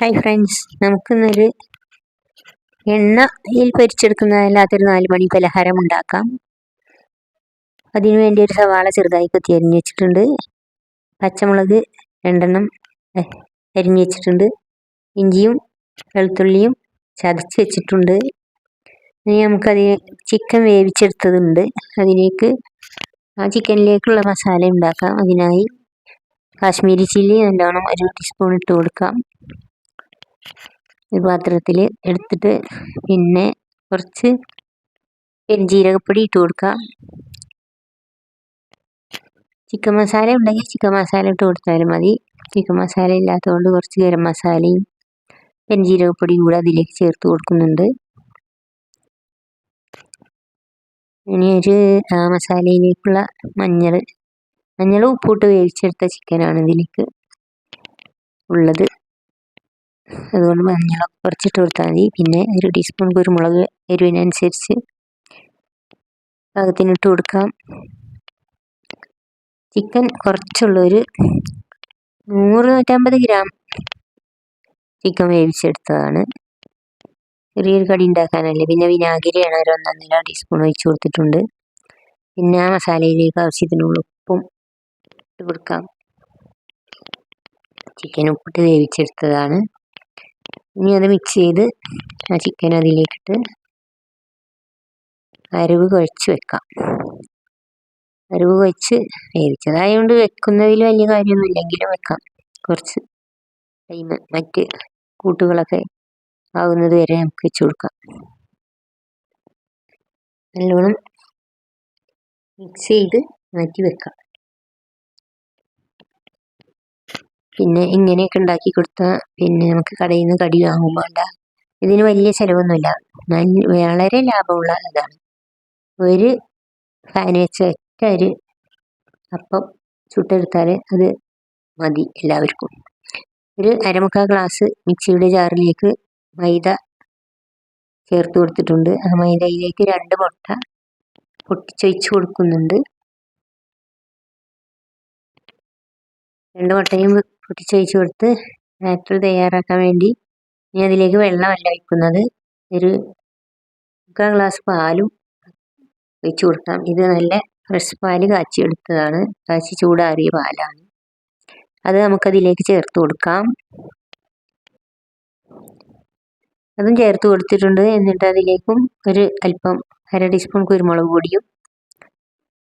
Hi friends നമുക്കിന്നൊരു എണ്ണയിൽ പൊരിച്ചെടുക്കുന്നതല്ലാത്തൊരു നാല് മണി പലഹാരം ഉണ്ടാക്കാം. അതിനു വേണ്ടി ഒരു സവാള ചെറുതായി കൊത്തി അരിഞ്ഞു വെച്ചിട്ടുണ്ട്. പച്ചമുളക് രണ്ടെണ്ണം അരിഞ്ഞു വെച്ചിട്ടുണ്ട്. ഇഞ്ചിയും വെളുത്തുള്ളിയും ചതച്ച് വെച്ചിട്ടുണ്ട്. ഇനി നമുക്കത് ചിക്കൻ വേവിച്ചെടുത്തതുണ്ട്. അതിലേക്ക് ആ ചിക്കനിലേക്കുള്ള മസാല ഉണ്ടാക്കാം. അതിനായി കാശ്മീരി ചില്ലി നല്ലോണം ഒരു ടീസ്പൂൺ ഇട്ട് കൊടുക്കാം. ഒരു പാത്രത്തിൽ എടുത്തിട്ട് പിന്നെ കുറച്ച് പെരുംജീരകപ്പൊടി ഇട്ട് കൊടുക്കുക. ചിക്കൻ മസാല ഉണ്ടെങ്കിൽ ചിക്കൻ മസാല ഇട്ട് കൊടുത്താലും മതി. ചിക്കൻ മസാല ഇല്ലാത്തതുകൊണ്ട് കുറച്ച് ഗരം മസാലയും പെരുംജീരകപ്പൊടിയും കൂടെ അതിലേക്ക് ചേർത്ത് കൊടുക്കുന്നുണ്ട്. ഇനി ഒരു മസാലയിലേക്കുള്ള മഞ്ഞൾ മഞ്ഞൾ ഉപ്പിട്ട് വേവിച്ചെടുത്ത ചിക്കനാണ് ഇതിലേക്ക് ഉള്ളത്. അതുകൊണ്ട് മഞ്ഞളൊക്കെ കുറച്ചിട്ട് കൊടുത്താൽ മതി. പിന്നെ ഒരു ടീസ്പൂൺ കുരുമുളക് എരിവിനനുസരിച്ച് പാകത്തിനിട്ട് കൊടുക്കാം. ചിക്കൻ കുറച്ചുള്ളൊരു നൂറ് നൂറ്റമ്പത് ഗ്രാം ചിക്കൻ വേവിച്ചെടുത്തതാണ്. ചെറിയൊരു കടി ഉണ്ടാക്കാനല്ലേ. പിന്നെ വിനാഗിരിയാണ് ഒരു ഒന്നൊന്നര ടീസ്പൂൺ ഒഴിച്ച് കൊടുത്തിട്ടുണ്ട്. പിന്നെ ആ മസാലയിലേക്ക് ആവശ്യത്തിനുള്ള ഉപ്പും ഇട്ട് കൊടുക്കാം. ചിക്കൻ ഉപ്പിട്ട് വേവിച്ചെടുത്തതാണ്. ഇനി അത് മിക്സ് ചെയ്ത് ആ ചിക്കൻ അതിലേക്കിട്ട് അരവ് കുഴച്ച് വെക്കാം. അരവ് കുഴച്ച് വേവിച്ചതായതുകൊണ്ട് വെക്കുന്നതിൽ വലിയ കാര്യമൊന്നുമില്ലെങ്കിലും വെക്കാം. കുറച്ച് ടൈം മറ്റ് കൂട്ടുകളൊക്കെ ആവുന്നത് വരെ നമുക്ക് വെച്ച് കൊടുക്കാം. നല്ലോണം മിക്സ് ചെയ്ത് മാറ്റി വെക്കാം. പിന്നെ ഇങ്ങനെയൊക്കെ ഉണ്ടാക്കി കൊടുത്താൽ പിന്നെ നമുക്ക് കടയിൽ നിന്ന് കടി വാങ്ങുമ്പോൾ ഉണ്ടാകും ഇതിന് വലിയ ചിലവൊന്നുമില്ല. നല്ല വളരെ ലാഭമുള്ള ഇതാണ്. ഒരു ഫാൻ വെച്ച ഒറ്റ ഒരു അപ്പം ചുട്ടെടുത്താൽ അത് മതി എല്ലാവർക്കും. ഒരു അരമുക്കാൽ ഗ്ലാസ് മിക്സിയുടെ ജാറിലേക്ക് മൈദ ചേർത്ത് കൊടുത്തിട്ടുണ്ട്. ആ മൈദയിലേക്ക് രണ്ട് മുട്ട പൊട്ടിച്ചൊഴിച്ച് കൊടുക്കുന്നുണ്ട്. രണ്ട് മുട്ടയും പൊട്ടിച്ചൊഴിച്ച് കൊടുത്ത് ബാറ്റർ തയ്യാറാക്കാൻ വേണ്ടി ഇനി അതിലേക്ക് വെള്ളമല്ല ഒഴിക്കുന്നത്. ഒരു മുക്കാൽ ഗ്ലാസ് പാലും ഒഴിച്ച് കൊടുക്കാം. ഇത് നല്ല ഫ്രഷ് പാൽ കാച്ചിയെടുത്തതാണ്. കാച്ചി ചൂടാറിയ പാലാണ്. അത് നമുക്കതിലേക്ക് ചേർത്ത് കൊടുക്കാം. അതും ചേർത്ത് കൊടുത്തിട്ടുണ്ട്. എന്നിട്ട് അതിലേക്കും ഒരു അല്പം അര ടീസ്പൂൺ കുരുമുളക് പൊടിയും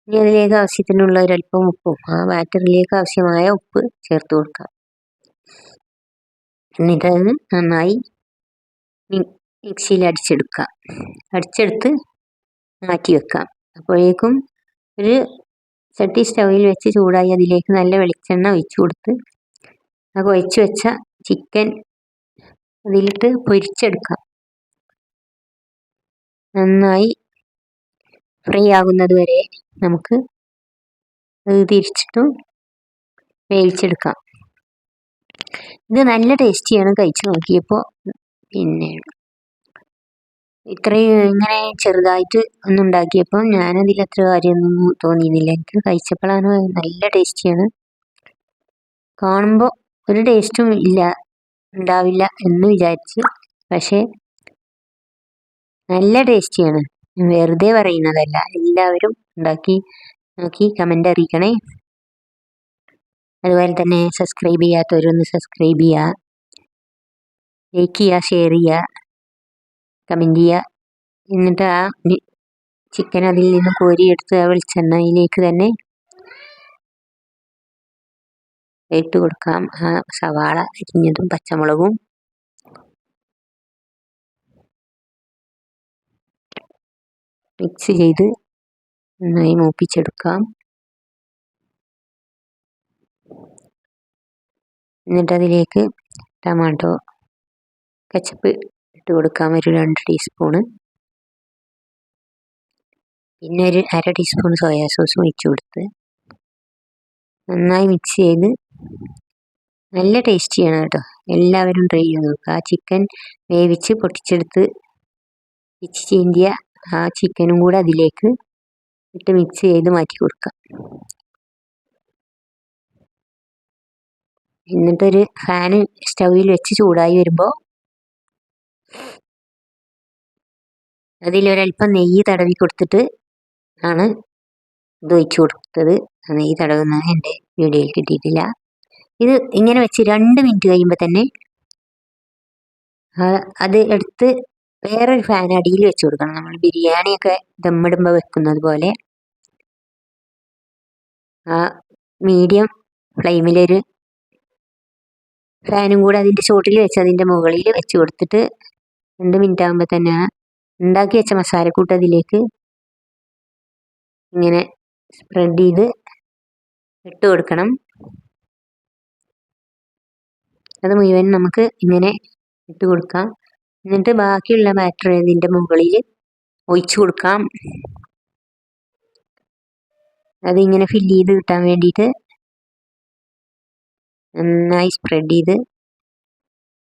ഇനി അതിലേക്ക് ആവശ്യത്തിനുള്ള ഒരു അല്പം ഉപ്പും ആ ബാറ്ററിലേക്ക് ആവശ്യമായ ഉപ്പ് ചേർത്ത് കൊടുക്കാം. എന്നിട്ട് അത് നന്നായി മിക്സിയിൽ അടിച്ചെടുക്കാം അടിച്ചെടുത്ത് മാറ്റി വെക്കാം അപ്പോഴേക്കും ഒരു ചട്ടി സ്റ്റൗവിൽ വെച്ച് ചൂടായി അതിലേക്ക് നല്ല വെളിച്ചെണ്ണ ഒഴിച്ചു കൊടുത്ത് ആ കുഴച്ച് വെച്ച ചിക്കൻ അതിലിട്ട് പൊരിച്ചെടുക്കാം നന്നായി ഫ്രൈ ആകുന്നത് വരെ നമുക്ക് അത് തിരിച്ചിട്ടും വേവിച്ചെടുക്കാം. ഇത് നല്ല ടേസ്റ്റിയാണ് കഴിച്ചു നോക്കിയപ്പോൾ പിന്നെ ഇത്രയും ഇങ്ങനെ ചെറുതായിട്ട് ഒന്ന് ഉണ്ടാക്കിയപ്പോൾ ഞാനതിൽ അത്ര കാര്യമൊന്നും തോന്നിയിരുന്നില്ല. എനിക്ക് കഴിച്ചപ്പോഴാണ് നല്ല ടേസ്റ്റിയാണ് കാണുമ്പോൾ ഒരു ടേസ്റ്റും ഇല്ല ഉണ്ടാവില്ല എന്ന് വിചാരിച്ച്. പക്ഷേ നല്ല ടേസ്റ്റിയാണ് വെറുതെ പറയുന്നതല്ല. എല്ലാവരും ഉണ്ടാക്കി നോക്കി കമന്റ് അറിയിക്കണേ. അതുപോലെ തന്നെ സബ്സ്ക്രൈബ് ചെയ്യാത്തവരൊന്ന് സബ്സ്ക്രൈബ് ചെയ്യുക ലൈക്ക് ചെയ്യുക ഷെയർ ചെയ്യുക കമന്റ് ചെയ്യുക എന്നിട്ട് ആ ചിക്കൻ അതിൽ നിന്ന് കോരിയെടുത്ത് ആ വെളിച്ചെണ്ണയിലേക്ക് തന്നെ ഇട്ട് കൊടുക്കാം. ആ സവാള അരിഞ്ഞതും പച്ചമുളകും. മിക്സ് ചെയ്ത് നന്നായി മൂപ്പിച്ചെടുക്കാം. എന്നിട്ട് അതിലേക്ക് ടമാറ്റോ കച്ചപ്പ് ഇട്ട് കൊടുക്കാൻ ഒരു രണ്ട് ടീസ്പൂണ്. പിന്നെ ഒരു അര ടീസ്പൂൺ സോയാ സോസ് ഒഴിച്ചു കൊടുത്ത് നന്നായി മിക്സ് ചെയ്ത് നല്ല ടേസ്റ്റിയാണ് കേട്ടോ. എല്ലാവരും ട്രൈ ചെയ്ത് നോക്കുക ആ ചിക്കൻ വേവിച്ച് പൊട്ടിച്ചെടുത്ത് പിച്ച് ചീന്തിയ ആ ചിക്കനും കൂടെ അതിലേക്ക് ഇട്ട് മിക്സ് ചെയ്ത് മാറ്റി കൊടുക്കുക എന്നിട്ടൊരു ഫാൻ സ്റ്റൗവിൽ വെച്ച് ചൂടായി വരുമ്പോൾ അതിലൊരൽപ്പം നെയ്യ് തടവി കൊടുത്തിട്ട് ആണ് ഇത് ഒഴിച്ചു കൊടുത്തത്. നെയ്യ് തടവുന്നത് എന്റെ വീഡിയോയിൽ കിട്ടിയിട്ടില്ല. ഇത് ഇങ്ങനെ വെച്ച് രണ്ട് മിനിറ്റ് കഴിയുമ്പോൾ തന്നെ അത് എടുത്ത് വേറൊരു ഫാൻ അടിയിൽ വെച്ച് കൊടുക്കണം. നമ്മൾ ബിരിയാണിയൊക്കെ ദമ്മിടുമ്പോൾ വെക്കുന്നത് പോലെ. ആ മീഡിയം ഫ്ലെയിമിലൊരു ഫാനും കൂടെ അതിന്റെ ചോട്ടിൽ വെച്ച് അതിന്റെ മുകളിൽ വെച്ച് കൊടുത്തിട്ട് രണ്ട് മിനിറ്റ് ആകുമ്പോൾ തന്നെ ഉണ്ടാക്കി വെച്ച മസാലക്കൂട്ട് അതിലേക്ക് ഇങ്ങനെ സ്പ്രെഡ് ചെയ്ത് ഇട്ട് കൊടുക്കണം. അത് മുഴുവൻ നമുക്ക് ഇങ്ങനെ ഇട്ട് കൊടുക്കാം. എന്നിട്ട് ബാക്കിയുള്ള ബാറ്റർ ഇതിന്റെ മുകളിൽ ഒഴിച്ചു കൊടുക്കാം. അതിങ്ങനെ ഫില്ല് ചെയ്ത് കിട്ടാൻ വേണ്ടിയിട്ട് നന്നായി സ്പ്രെഡ് ചെയ്ത്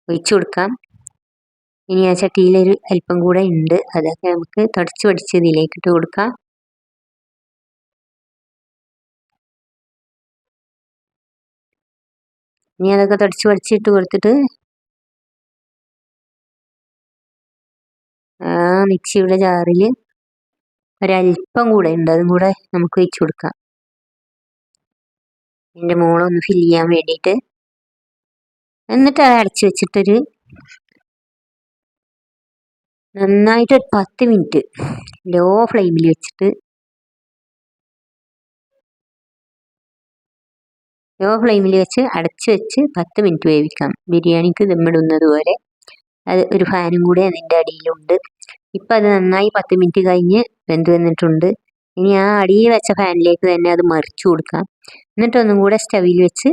ഒഴിച്ചു കൊടുക്കാം. ഇനി ആ ചട്ടിയിലൊരു അല്പം കൂടെ ഉണ്ട്. അതൊക്കെ നമുക്ക് തുടച്ച് പഠിച്ച് ഇതിലേക്ക് ഇട്ട് കൊടുക്കാം. ഇനി അതൊക്കെ തുടച്ച് പഠിച്ചിട്ട് കൊടുത്തിട്ട് ആ മിക്സിയുടെ ജാറിൽ ഒരല്പം കൂടെ ഉണ്ട്. അതും കൂടെ നമുക്ക് ഒഴിച്ചു കൊടുക്കാം. എന്റെ മോളൊന്ന് ഫില്ല് ചെയ്യാൻ വേണ്ടിയിട്ട്. എന്നിട്ട് അത് അടച്ചു വെച്ചിട്ടൊരു നന്നായിട്ട് ഒരു പത്ത് മിനിറ്റ് ലോ ഫ്ലെയിമിൽ വെച്ചിട്ട് ലോ ഫ്ലെയിമിൽ വെച്ച് അടച്ച് വെച്ച് പത്ത് മിനിറ്റ് വേവിക്കാം. ബിരിയാണിക്ക് ദമ്മിടുന്നത് പോലെ. അത് ഒരു ഫാനും കൂടി അതിന്റെ അടിയിലുണ്ട്. ഇപ്പം അത് നന്നായി പത്ത് മിനിറ്റ് കഴിഞ്ഞ് വെന്ത് വന്നിട്ടുണ്ട്. ഇനി ആ അടിയിൽ വെച്ച ഫാനിലേക്ക് തന്നെ അത് മറിച്ചു കൊടുക്കാം. എന്നിട്ടൊന്നും കൂടെ സ്റ്റവിൽ വെച്ച്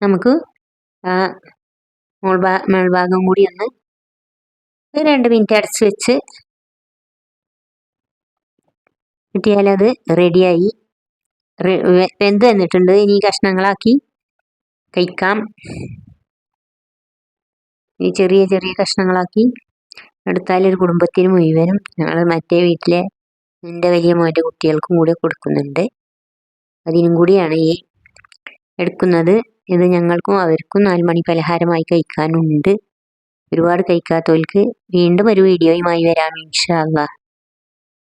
നമുക്ക് ആ മുൾഭാ മേൾഭാഗം കൂടി ഒന്ന് രണ്ട് മിനിറ്റ് അടച്ച് വെച്ച് കിട്ടിയാൽ അത് റെഡിയായി വെന്ത് വന്നിട്ടുണ്ട്. ഇനി കഷ്ണങ്ങളാക്കി കഴിക്കാം. ഈ ചെറിയ ചെറിയ കഷ്ണങ്ങളാക്കി എടുത്താൽ ഒരു കുടുംബത്തിന് മുഴുവനും. ഞങ്ങൾ മറ്റേ വീട്ടിലെ എന്റെ വലിയ മോന്റെ കുട്ടികൾക്കും കൂടി കൊടുക്കുന്നുണ്ട്. അതിനും കൂടിയാണ് ഈ എടുക്കുന്നത്. ഇത് ഞങ്ങൾക്കും അവർക്കും നാല് മണി പലഹാരമായി കഴിക്കാനുണ്ട്. ഒരുപാട് കഴിക്കാത്തവർക്ക് വീണ്ടും ഒരു വീഡിയോയുമായി വരാം ഇൻഷാ അള്ളാഹ്